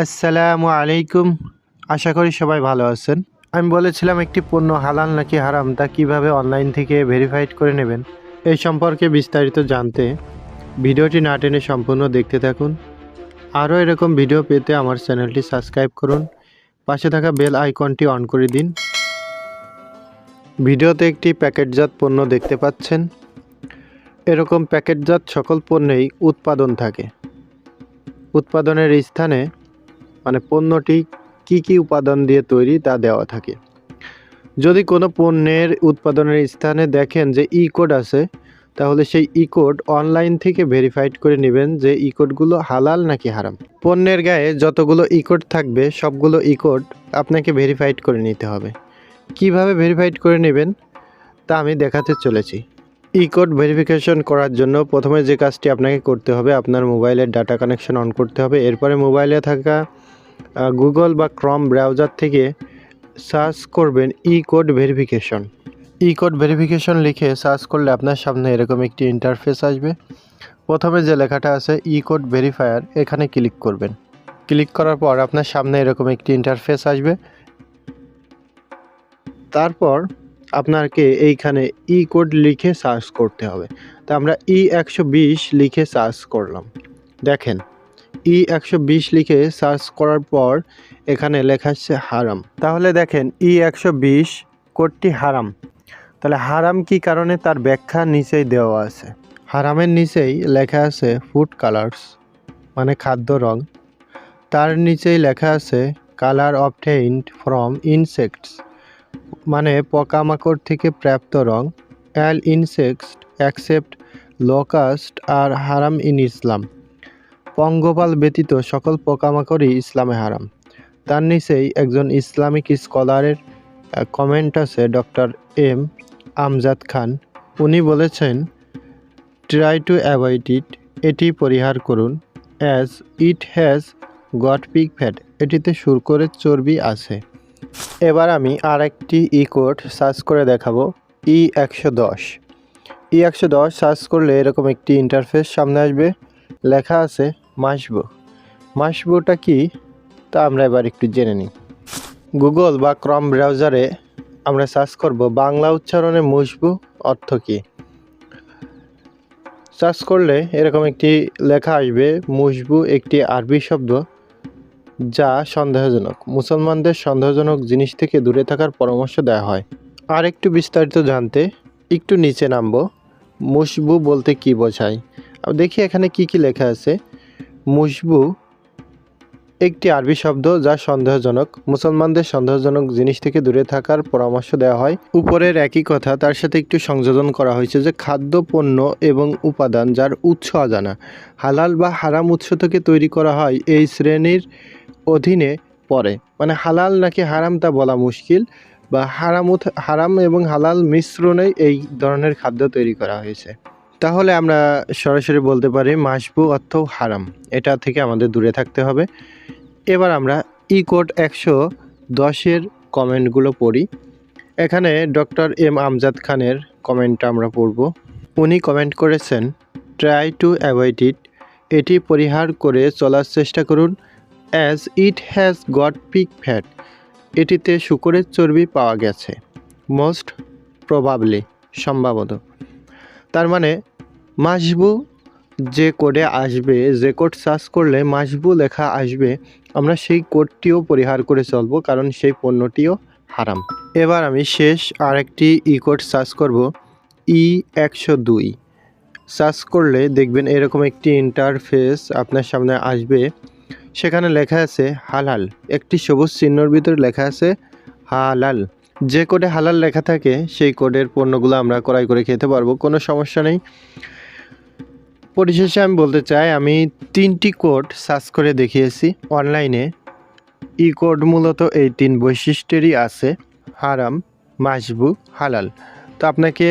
আসসালামু আলাইকুম। আশা করি সবাই ভালো আছেন। আমি বলেছিলাম একটি পণ্য হালাল নাকি হারাম, তা কীভাবে অনলাইন থেকে ভেরিফাইড করে নেবেন এই সম্পর্কে বিস্তারিত জানতে ভিডিওটি না টেনে সম্পূর্ণ দেখতে থাকুন। আরও এরকম ভিডিও পেতে আমার চ্যানেলটি সাবস্ক্রাইব করুন। পাশে থাকা বেল আইকনটি অন করে দিন। ভিডিওতে একটি প্যাকেটজাত পণ্য দেখতে পাচ্ছেন। এরকম প্যাকেটজাত সকল পণ্যেই উৎপাদন থাকে। উৎপাদনের স্থানে মানে পণ্যটি কি কি উপাদান দিয়ে তৈরি তা দেওয়া থাকে। যদি কোনো পণ্যের উৎপাদনের স্থানে দেখেন যে ই কোড আছে, তাহলে সেই ই কোড অনলাইন থেকে ভেরিফাইড করে নেবেন যে ই কোডগুলো হালাল নাকি হারাম। পণ্যের গায়ে যতগুলো ই কোড থাকবে, সবগুলো ই কোড আপনাকে ভেরিফাইড করে নিতে হবে। কীভাবে ভেরিফাইড করে নেবেন? তা আমি দেখাতে চলেছি। ই কোড ভেরিফিকেশন করার জন্য প্রথমে যে কাজটি আপনাকে করতে হবে, আপনার মোবাইলের ডাটা কানেকশন অন করতে হবে। এরপরে মোবাইলে থাকা গুগল বা ক্রম ব্রাউজার থেকে সার্চ করবেন e code verification e code verification লিখে সার্চ করলে আপনার সামনে এরকম একটি ইন্টারফেস আসবে। প্রথমে যে লেখাটা আছে ই কোড ভেরিফায়ার এখানে ক্লিক করবেন। ক্লিক করার পর আপনার সামনে এরকম একটি ইন্টারফেস আসবে। তারপর আপনাকে এইখানে ই কোড লিখে সার্চ করতে হবে। তা আমরা ই একশো বিশ লিখে সার্চ করলাম। দেখেন ই একশো বিশ লিখে সার্চ করার পর এখানে লেখা আসছে হারাম। তাহলে দেখেন ই একশো বিশ কোডটি হারাম। তাহলে হারাম কি কারণে? তার ব্যাখ্যা নিচেই দেওয়া আছে। হারামের নিচেই লেখা আছে ফুড কালার্স মানে খাদ্য রং। তার নিচেই লেখা আছে কালার অবটেইনড ফ্রম ইনসেক্টস মানে পোকামাকড় থেকে প্রাপ্ত রং। অ্যাল ইনসেক্টস অ্যাকসেপ্ট লোকাস্ট আর হারাম ইন ইসলাম পঙ্গপাল ব্যতীত সকল পোকামাকড়ই ইসলামে হারাম। তার নিচেই একজন ইসলামিক স্কলারের কমেন্ট আছে ডক্টর এম আমজাদ খান, উনি বলেছেন ট্রাই টু অ্যাভয়েড ইট এটি পরিহার করুন। As it has got pig fat এটিতে সুরকরের চর্বি আছে। এবার আমি আর একটি ই কোড সার্চ করে দেখাবো, ই একশো দশ। ই একশো দশ সার্চ করলে এরকম একটি ইন্টারফেস সামনে আসবে। লেখা আছে মাসবু। মাসবুটা কি? তা আমরা এবার একটু জেনে নিই। গুগল বা ক্রম ব্রাউজারে আমরা সার্চ করব বাংলা উচ্চারণে মুসবু অর্থ কী। সার্চ করলে এরকম একটি লেখা আসবে, মুসবু একটি আরবি শব্দ যা সন্দেহজনক। মুসলমানদের সন্দেহজনক জিনিস থেকে দূরে থাকার পরামর্শ দেওয়া হয়। আর একটু বিস্তারিত জানতে একটু নিচে নামবো। মুসবু বলতে কি বোঝায়? দেখি এখানে কি কি লেখা আছে। মুসবু একটি আরবি শব্দ যা সন্দেহজনক। মুসলমানদের সন্দেহজনক জিনিস থেকে দূরে থাকার পরামর্শ দেওয়া হয়। উপরের একই কথা, তার সাথে একটু সংযোজন করা হয়েছে যে খাদ্য, পণ্য এবং উপাদান যার উৎস অজানা। হালাল বা হারাম উৎস থেকে তৈরি করা হয় এই শ্রেণির অধীনে পড়ে। মানে হালাল নাকি হারাম তা বলা মুশকিল বা হারাম হারাম এবং হালাল মিশ্রণে এই ধরনের খাদ্য তৈরি করা হয়েছে। তাহলে আমরা সরাসরি বলতে পারি মাসবু অর্থ হারাম। এটা থেকে আমাদের দূরে থাকতে হবে। এবার আমরা ই কোড একশো দশের কমেন্টগুলো পড়ি। এখানে ডক্টর এম আমজাদ খানের কমেন্টটা আমরা পড়ব। উনি কমেন্ট করেছেন ট্রাই টু অ্যাভয়েড ইট এটি পরিহার করে চলার চেষ্টা করুন। As it has got pig fat এটিতে শুকরের চর্বি পাওয়া গেছে। মোস্ট প্রবাবলি সম্ভবত। তার মানে মাসবু যে কোডে আসবে, যে কোড সার্চ করলে মাসবু লেখা আসবে, আমরা সেই কোডটিও পরিহার করে চলবো, কারণ সেই পণ্যটিও হারাম। এবার আমি শেষ আরেকটি ই কোড সার্চ করব, ই একশো দুই। সার্চ করলে দেখবেন এরকম একটি ইন্টারফেস আপনার সামনে আসবে, সেখানে লেখা আছে হালাল। একটি সবুজ চিহ্নর ভিতরে লেখা আছে হালাল। যে কোডে হালাল লেখা থাকে, সেই কোডের পণ্যগুলো আমরা ক্রয় করে খেতে পারব, কোনো সমস্যা নেই। পরিশেষে আমি বলতে চাই, আমি তিনটি কোড সার্চ করে দেখিয়েছি অনলাইনে। ই কোড মূলত এই তিন বৈশিষ্ট্যেরই আছে, হারাম মাসবু হালাল। তো আপনাকে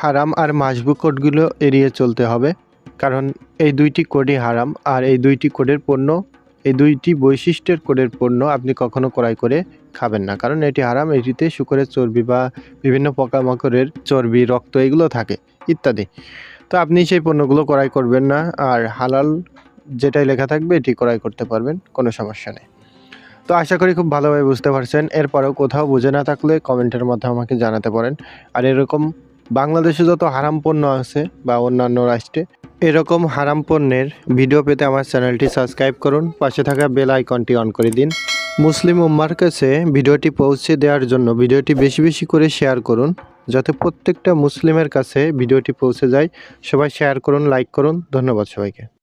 হারাম আর মাসবু কোডগুলো এড়িয়ে চলতে হবে, কারণ এই দুইটি কোডই হারাম আর এই দুইটি কোডের পণ্য, এই দুইটি বৈশিষ্ট্যের কোডের পণ্য আপনি কখনো ক্রয় করে খাবেন না, কারণ এটি হারাম, এটিতে শুকরের চর্বি বা বিভিন্ন পোকামাকড়ের চর্বি, রক্ত এগুলো থাকে, ইত্যাদি। তো আপনি সেই পণ্যগুলো ক্রয় করবেন না। আর হালাল যেটাই লেখা থাকবে, এটি ক্রয় করতে পারবেন, কোনো সমস্যা নেই। তো আশা করি খুব ভালোভাবে বুঝতে পারছেন। এরপরেও কোথাও বুঝে না থাকলে কমেন্টের মাধ্যমে আমাকে জানাতে পারেন। আর এরকম বাংলাদেশে যত হারাম পণ্য আছে বা অন্যান্য রাষ্ট্রে, এরকম হারাম পণ্যের ভিডিও পেতে আমার চ্যানেলটি সাবস্ক্রাইব করুন। পাশে থাকা বেল আইকনটি অন করে দিন। মুসলিম উম্মার কাছে ভিডিওটি পৌঁছে দেওয়ার জন্য ভিডিওটি বেশি বেশি করে শেয়ার করুন। যাতে প্রত্যেকটা মুসলিমের কাছে ভিডিওটি পৌঁছে যায়। সবাই শেয়ার করুন লাইক করুন। ধন্যবাদ সবাইকে।